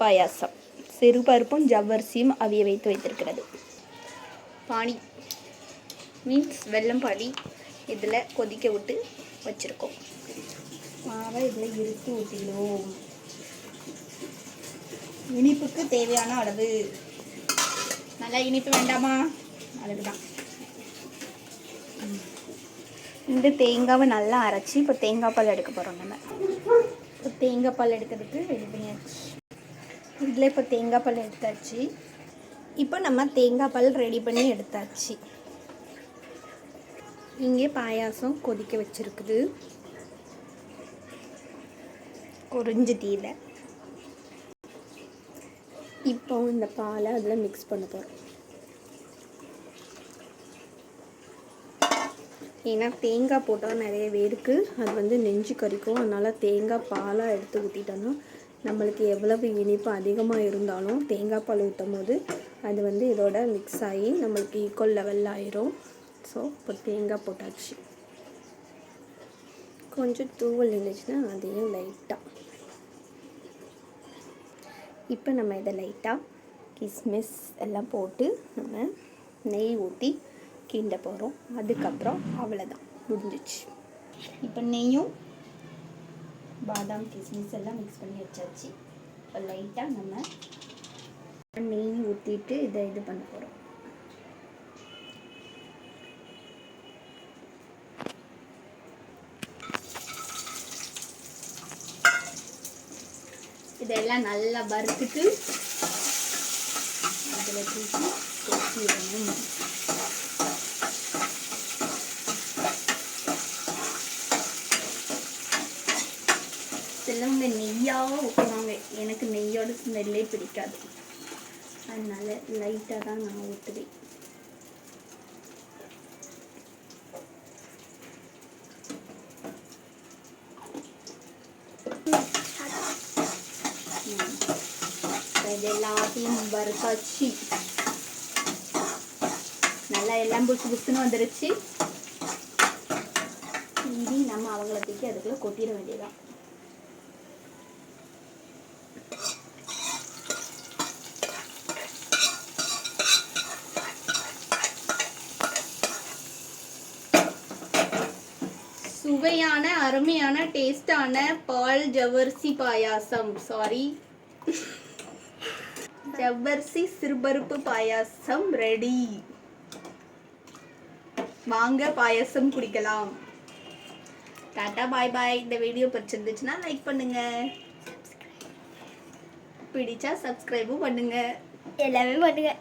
பாயாசம். சிறுபருப்பும் ஜவ்வரிசியும் அவிய வைத்து வைத்திருக்கிறது. பானி மீன்ஸ் வெல்லம் பானி இதில் கொதிக்க விட்டு வச்சுருக்கோம். மாவை இதில் இறுக்கி ஊற்றினோம் இனிப்புக்கு தேவையான அளவு. நல்லா இனிப்பு வேண்டாமா? அதுக்கு தான் இந்த தேங்காவை நல்லா அரைச்சி இப்போ தேங்காய் பால் எடுக்க போகிறோம் நம்ம. இப்போ தேங்காய் பால் எடுக்கிறதுக்கு ரெடி பண்ணியாச்சு. இதில் இப்போ தேங்காய் பால் எடுத்தாச்சு. இப்போ நம்ம தேங்காய் பால் ரெடி பண்ணி எடுத்தாச்சு. இங்கே பாயாசம் கொதிக்க வச்சிருக்குது. குறைஞ்ச தீல இப்போ இந்த பாலை அதில் மிக்ஸ் பண்ண போகிறோம் ஏன்னா தேங்காய் போட்டால் நிறைய பேருக்கு அது வந்து நெஞ்சு கறிக்கும் அதனால் தேங்காய் பாலாக எடுத்து ஊற்றிட்டோன்னா நம்மளுக்கு எவ்வளவு இனிப்பு அதிகமாக இருந்தாலும் தேங்காய் பால் ஊற்றும் போது அது வந்து இதோட மிக்ஸ் ஆகி நம்மளுக்கு ஈக்குவல் லெவலில் ஆயிரும். ஸோ இப்போ தேங்காய் போட்டாச்சு. கொஞ்சம் தூவல் இருந்துச்சுன்னா அதையும் லைட்டாக இப்போ நம்ம இதை லைட்டாக கிஸ்மிஸ் எல்லாம் போட்டு நம்ம நெய் ஊற்றி கிண்ட போகிறோம் அதுக்கப்புறம் அவ்வளோதான் முடிஞ்சிச்சு. இப்போ நெய்யும் பாதாம் கிஸ்மிஸ் எல்லாம் மிக்ஸ் பண்ணி வச்சாச்சு. இப்போ லைட்டாக நம்ம நெய் ஊற்றிட்டு இதை இது பண்ண போகிறோம் இதெல்லாம் நல்லா வறுத்துட்டு அதில் தூக்கி கொட்டிடணும். சிலவங்க நெய்யாக ஊற்றுவாங்க எனக்கு நெய்யோட ஸ்மெல்லே பிடிக்காது. அதனால லைட்டாக தான் நான் ஊற்றுவேன் இது எல்லாத்தையும் வறுத்தாச்சு. நல்லா எல்லாம் புசு புசுன்னு வந்துருச்சு. இனி நம்ம அவங்கள தூக்கி அதுக்குள்ள கொட்டிட வேண்டியதான் சுவையான அருமையான டேஸ்டான பால் ஜவ்வரிசி பாயாசம். சாரி ஜவ்வரிசி சிறுபருப்பு பாயாசம் ரெடி வாங்க பாயாசம் குடிக்கலாம். Tata bye bye. இந்த வீடியோ பிடிச்சிருந்துச்சுன்னா லைக் பண்ணுங்க. பிடிச்சா சப்ஸ்கிரைபும் பண்ணுங்க. எல்லாமே பண்ணுங்க.